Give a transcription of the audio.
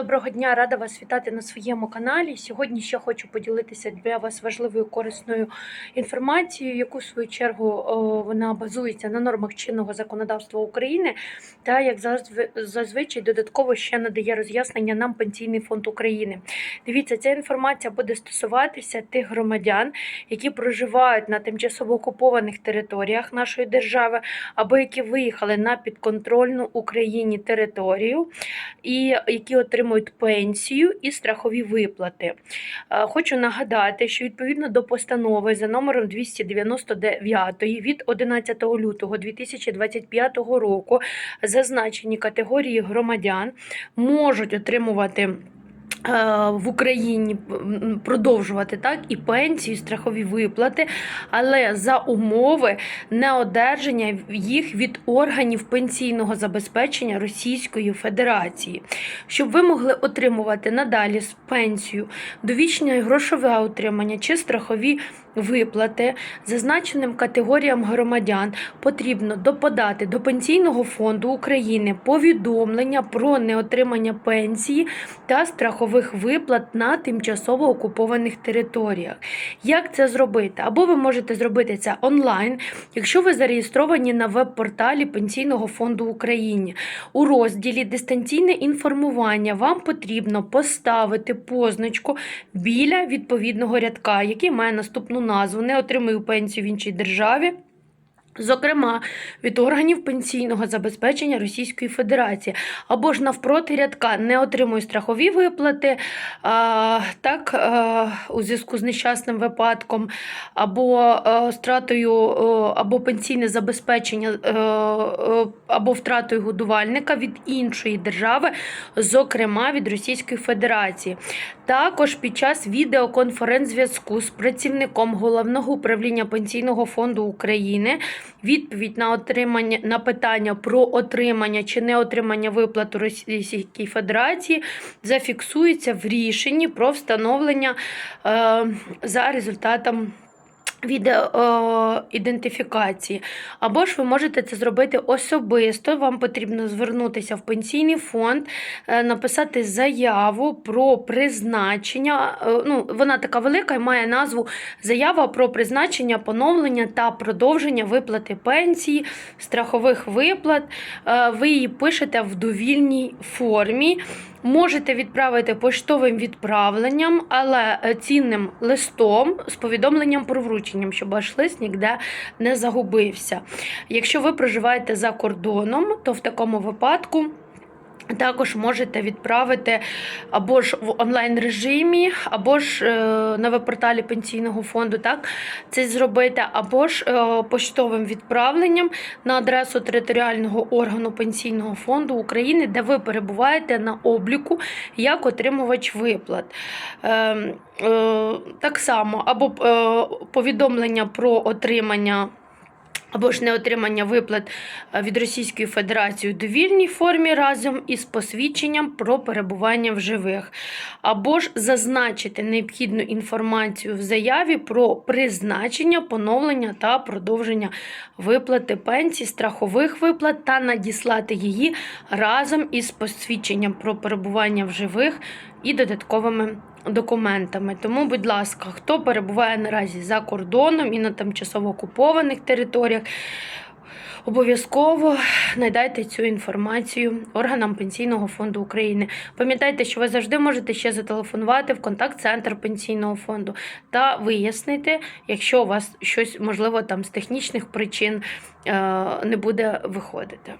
Доброго дня, рада вас вітати на своєму каналі. Сьогодні ще хочу поділитися для вас важливою корисною інформацією, яку в свою чергу вона базується на нормах чинного законодавства України, та як зазвичай додатково ще надає роз'яснення нам Пенсійний фонд України. Дивіться, ця інформація буде стосуватися тих громадян, які проживають на тимчасово окупованих територіях нашої держави, або які виїхали на підконтрольну Україні територію і які отримують пенсію і страхові виплати. Е, Хочу нагадати, що відповідно до постанови за номером 299 від 11 лютого 2025 року зазначені категорії громадян можуть отримувати. Е, В Україні продовжувати так і пенсії, і страхові виплати, але за умови неодержання їх від органів пенсійного забезпечення Російської Федерації, щоб ви могли отримувати надалі пенсію, довічне грошове утримання чи страхові виплати зазначеним категоріям громадян потрібно доподати до Пенсійного фонду України повідомлення про неотримання пенсії та страхових виплат на тимчасово окупованих територіях. Як це зробити? Або ви можете зробити це онлайн, якщо ви зареєстровані на веб-порталі Пенсійного фонду України. У розділі Дистанційне інформування вам потрібно поставити позначку біля відповідного рядка, який має наступну назву Не отримую пенсію в іншій державі. Зокрема, від органів пенсійного забезпечення Російської Федерації або ж навпроти рядка не отримує страхові виплати, а, так, а, у зв'язку з нещасним випадком, або а, стратою, о, або пенсійне забезпечення, е, е, або втратою годувальника від іншої держави, зокрема від Російської Федерації. Також під час відеоконференц-зв'язку з працівником головного управління Пенсійного фонду України відповідь на отримання на питання про отримання чи не отримання виплат у Російській Федерації зафіксується в рішенні про встановлення е, за результатом відеоідентифікації. Або ж ви можете це зробити особисто. Вам потрібно звернутися в пенсійний фонд, е, написати заяву про призначення. е, Ну, вона така велика і має назву Заява про призначення, поновлення та продовження виплати пенсії, страхових виплат. Е, Ви її пишете в довільній формі. Можете відправити поштовим відправленням, але е, цінним листом з повідомленням про врученням, щоб ваш лист ніде не загубився. Якщо ви проживаєте за кордоном, то в такому випадку. Також можете відправити або ж в онлайн режимі, або ж е, на веб-порталі пенсійного фонду, так це зробити, або ж е, поштовим відправленням на адресу територіального органу пенсійного фонду України, де ви перебуваєте на обліку як отримувач виплат. Е, е, так само, або повідомлення про отримання. Або ж неотримання виплат е, від Російської Федерації у довільній формі разом із посвідченням про перебування в живих, або ж зазначити необхідну інформацію в заяві про призначення, поновлення та продовження виплати пенсій, страхових виплат та надіслати її разом із посвідченням про перебування в живих і додатковими документами. Тому, будь ласка, хто перебуває наразі за кордоном і на тимчасово окупованих територіях, обов'язково надайте цю інформацію органам Пенсійного фонду України. Пам'ятайте, що ви завжди можете ще зателефонувати в контакт-центр Пенсійного фонду та вияснити, якщо у вас щось можливо там з технічних причин е, не буде виходити.